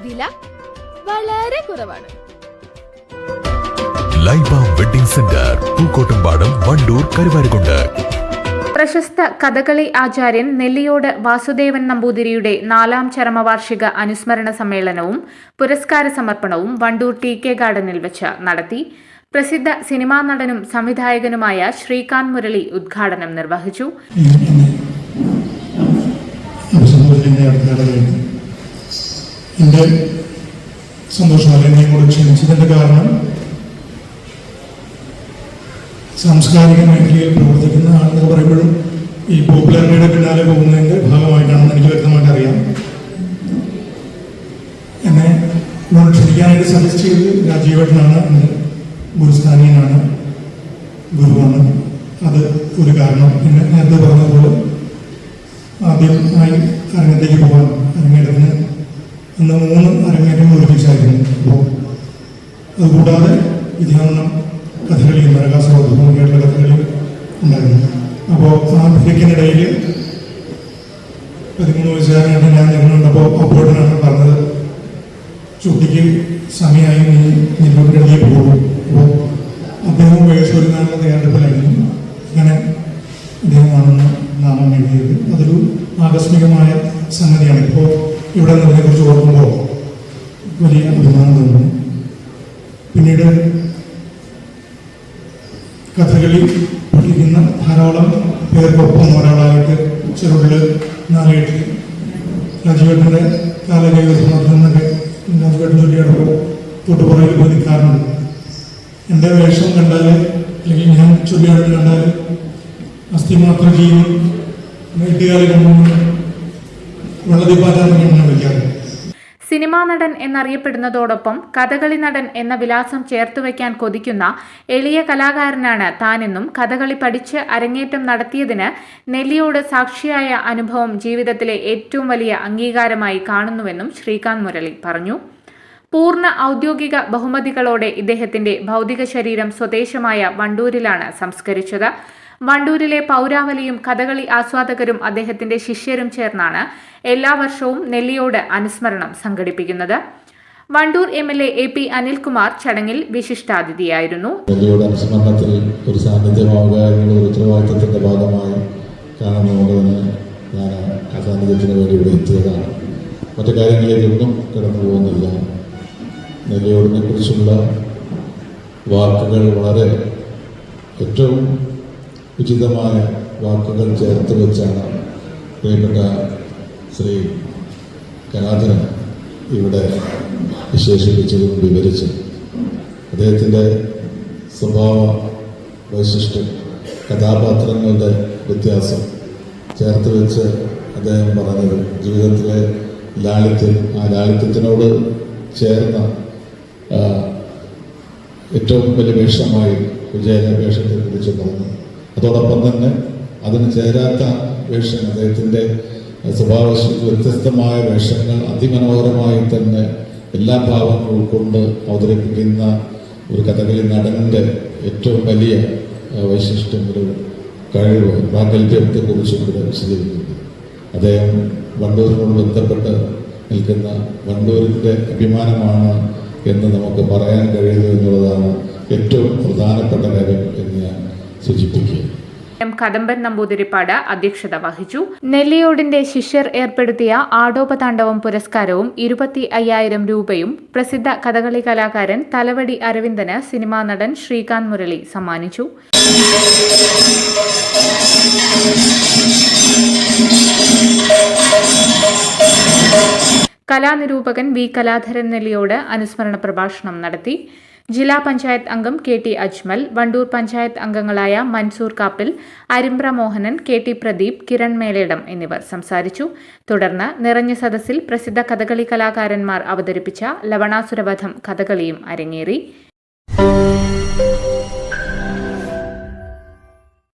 വില വളരെ കുറവാണ് ലൈബ വെഡിംഗ് സെന്റർ പൂക്കോട്ടുംപാടം വണ്ടൂർ കരുവാരുകൊണ്ട് പ്രശസ്ത കഥകളി ആചാര്യൻ നെല്ലിയോട് വാസുദേവൻ നമ്പൂതിരിയുടെ നാലാം ചരമവാർഷിക അനുസ്മരണ സമ്മേളനവും പുരസ്കാര സമർപ്പണവും വണ്ടൂർ ടി കെ ഗാർഡനിൽ വെച്ച് നടത്തി പ്രസിദ്ധ സിനിമാ നടനും സംവിധായകനുമായ ശ്രീകാന്ത് മുരളി ഉദ്ഘാടനം നിർവഹിച്ചു എന്റെ സന്തോഷമല്ല എന്നെ കൂടെ ക്ഷണിച്ചതിന്റെ കാരണം? സാംസ്കാരിക മേഖലയിൽ പ്രവർത്തിക്കുന്ന ആളെന്ന് പറയുമ്പോഴും ഈ പോപ്പുലാരിറ്റിയുടെ പിന്നാലെ പോകുന്നതിന്റെ ഭാഗമായിട്ടാണെന്ന് എനിക്ക് വ്യക്തമായിട്ട് അറിയാം. എന്നെ ഇവിടെ ക്ഷണിക്കാനായിട്ട് സജസ്റ്റ് ചെയ്ത് രാജീവേട്ടനാണ്. എന്റെ ഗുരുസ്ഥാനീയനാണ്. ഗുരുവാണ്. അത് ഒരു കാരണം. പിന്നെ നേരത്തെ പറഞ്ഞതുപോലെ ആദ്യമായി അരങ്ങത്തേക്ക് പോകാൻ അരങ്ങേറ്റത്തിന് അന്ന് മൂന്ന് അരങ്ങേറ്റം ഒരുമിച്ചായിരുന്നു അപ്പോൾ അതുകൂടാതെ ഇതിനൊന്നും കഥകളി നരകാസുരവും കേട്ടുള്ള കഥകളി ഉണ്ടായിരുന്നു. അപ്പോൾ ആ തിരക്കിനിടയിൽ പതിമൂന്ന് വയസ്സുകാരനായിട്ട് ഞാൻ നിന്നുണ്ടപ്പോൾ അപ്പോഴാണ് പറഞ്ഞത് ചുട്ടിക്ക് സമയമായി നീ ഇടയിൽ പോകും. അപ്പോൾ അദ്ദേഹം വേഷൊരുങ്ങാനുള്ള തയ്യാറെടുപ്പിലായിരുന്നു. അങ്ങനെ അദ്ദേഹമാണെന്ന് നാമം എഴുതിയത്. അതൊരു ആകസ്മികമായ സംഗതിയാണ്. ഇപ്പോൾ ഇവിടെ നിന്നതിനെക്കുറിച്ച് ഓർക്കുമ്പോൾ വലിയ അഭിമാനം തോന്നുന്നു പിന്നീട് കഥകളി പഠിക്കുന്ന ധാരാളം പേർക്കൊപ്പം ഒരാളായിട്ട് ചെറുതിൽ നാലേട്ടിൽ രാജുവേട്ടന്റെ കാലകൈവസമർത്ഥം എന്നൊക്കെ രാജുവേട്ടൻ ചൊല്ലിയപ്പോൾ തൊട്ടുപുറകിൽ പോയി നിൽക്കാറുണ്ട് എന്റെ വേഷം കണ്ടാൽ അല്ലെങ്കിൽ ഞാൻ ചൊല്ലിയാടുന്ന കണ്ടാൽ അസ്ഥിമാത്ര ജീവൻ വീട്ടുകാരെ സിനിമാ നടൻ എന്നറിയപ്പെടുന്നതോടൊപ്പം കഥകളി നടൻ എന്ന വിലാസം ചേർത്തുവെക്കാൻ കൊതിക്കുന്ന എളിയ കലാകാരനാണ് താനെന്നും കഥകളി പഠിച്ച് അരങ്ങേറ്റം നടത്തിയതിന് നെല്ലിയോട് സാക്ഷിയായ അനുഭവം ജീവിതത്തിലെ ഏറ്റവും വലിയ അംഗീകാരമായി കാണുന്നുവെന്നും ശ്രീകാന്ത് മുരളി പറഞ്ഞു. പൂർണ ഔദ്യോഗിക ബഹുമതികളോടെ ഇദ്ദേഹത്തിന്റെ ഭൗതിക ശരീരം സ്വദേശമായ വണ്ടൂരിലാണ് സംസ്കരിച്ചത്. വണ്ടൂരിലെ പൗരാവലിയും കഥകളി ആസ്വാദകരും അദ്ദേഹത്തിന്റെ ശിഷ്യരും ചേർന്നാണ് എല്ലാ വർഷവും നെല്ലിയോട് അനുസ്മരണം സംഘടിപ്പിക്കുന്നത്. Wandoor M L A A P Anilkumar ചടങ്ങിൽ വിശിഷ്ടാതിഥിയായിരുന്നു. നെല്ലിയോട് അനുസ്മരണത്തിൽ ഒരു ഒരു മറ്റു കാര്യങ്ങളിലേക്കൊന്നും കടന്നു പോകുന്നില്ല. നെല്ലിയോടിനെ കുറിച്ചുള്ള വാക്കുകൾ വളരെ ഏറ്റവും ഉചിതമായ വാക്കുകൾ ചേർത്ത് വെച്ചാണ് പ്രിയപ്പെട്ട ശ്രീ കലാധരൻ ഇവിടെ വിശേഷിപ്പിച്ചതും വിവരിച്ചു അദ്ദേഹത്തിന്റെ സ്വഭാവ വൈശിഷ്ട്യം കഥാപാത്രങ്ങളുടെ വ്യത്യാസം ചേർത്ത് വെച്ച് അദ്ദേഹം പറഞ്ഞത്. ജീവിതത്തിലെ ലാളിത്യം ആ ലാളിത്യത്തിനോട് ചേർന്ന ഏറ്റവും വലിയ വേഷമായി വിജയ വേഷത്തെ കുറിച്ച് പറഞ്ഞു. അതോടൊപ്പം തന്നെ അതിന് ചേരാത്ത വേഷം അദ്ദേഹത്തിന്റെ സ്വഭാവ വ്യത്യസ്തമായ വേഷങ്ങൾ അതിമനോഹരമായി തന്നെ എല്ലാ ഭാവങ്ങളും ഉൾക്കൊണ്ട് അവതരിപ്പിക്കുന്ന ഒരു കഥകളി നടന്റെ ഏറ്റവും വലിയ വൈശിഷ്ട്യം ഒരു കഴിവ് പ്രാഗൽഭ്യത്തെ കുറിച്ച് ഇവിടെ വിശദീകരിക്കുന്നു. അദ്ദേഹം വണ്ടൂരിനോട് ബന്ധപ്പെട്ട് നിൽക്കുന്ന വണ്ടൂരിന്റെ അഭിമാനമാണ് എന്ന് നമുക്ക് പറയാൻ കഴിയുന്നു എന്നുള്ളതാണ് ഏറ്റവും പ്രധാനപ്പെട്ട കാര്യം എന്ന് ഞാൻ എം കദംബൻ നമ്പൂതിരിപ്പാട് അധ്യക്ഷത വഹിച്ചു. നെല്ലിയോടിന്റെ ശിഷ്യർ ഏർപ്പെടുത്തിയ ആടോപതാണ്ഡവം പുരസ്കാരവും ഇരുപത്തി അയ്യായിരം രൂപയും പ്രസിദ്ധ കഥകളി കലാകാരൻ തലവടി അരവിന്ദന് സിനിമാ നടൻ ശ്രീകാന്ത് മുരളി സമ്മാനിച്ചു. കലാനിരൂപകൻ വി കലാധരൻ നെല്ലിയോട് അനുസ്മരണ പ്രഭാഷണം നടത്തി. ജില്ലാ പഞ്ചായത്ത് അംഗം കെ ടി അജ്മൽ വണ്ടൂർ പഞ്ചായത്ത് അംഗങ്ങളായ മൻസൂർ കാപ്പിൽ അരിമ്പ്ര മോഹനൻ കെ ടി പ്രദീപ് കിരൺ മേലേടം എന്നിവർ സംസാരിച്ചു. തുടർന്ന് നിറഞ്ഞ സദസ്സിൽ പ്രസിദ്ധ കഥകളി കലാകാരന്മാർ അവതരിപ്പിച്ച ലവണാസുരവധം കഥകളിയും അരങ്ങേറി.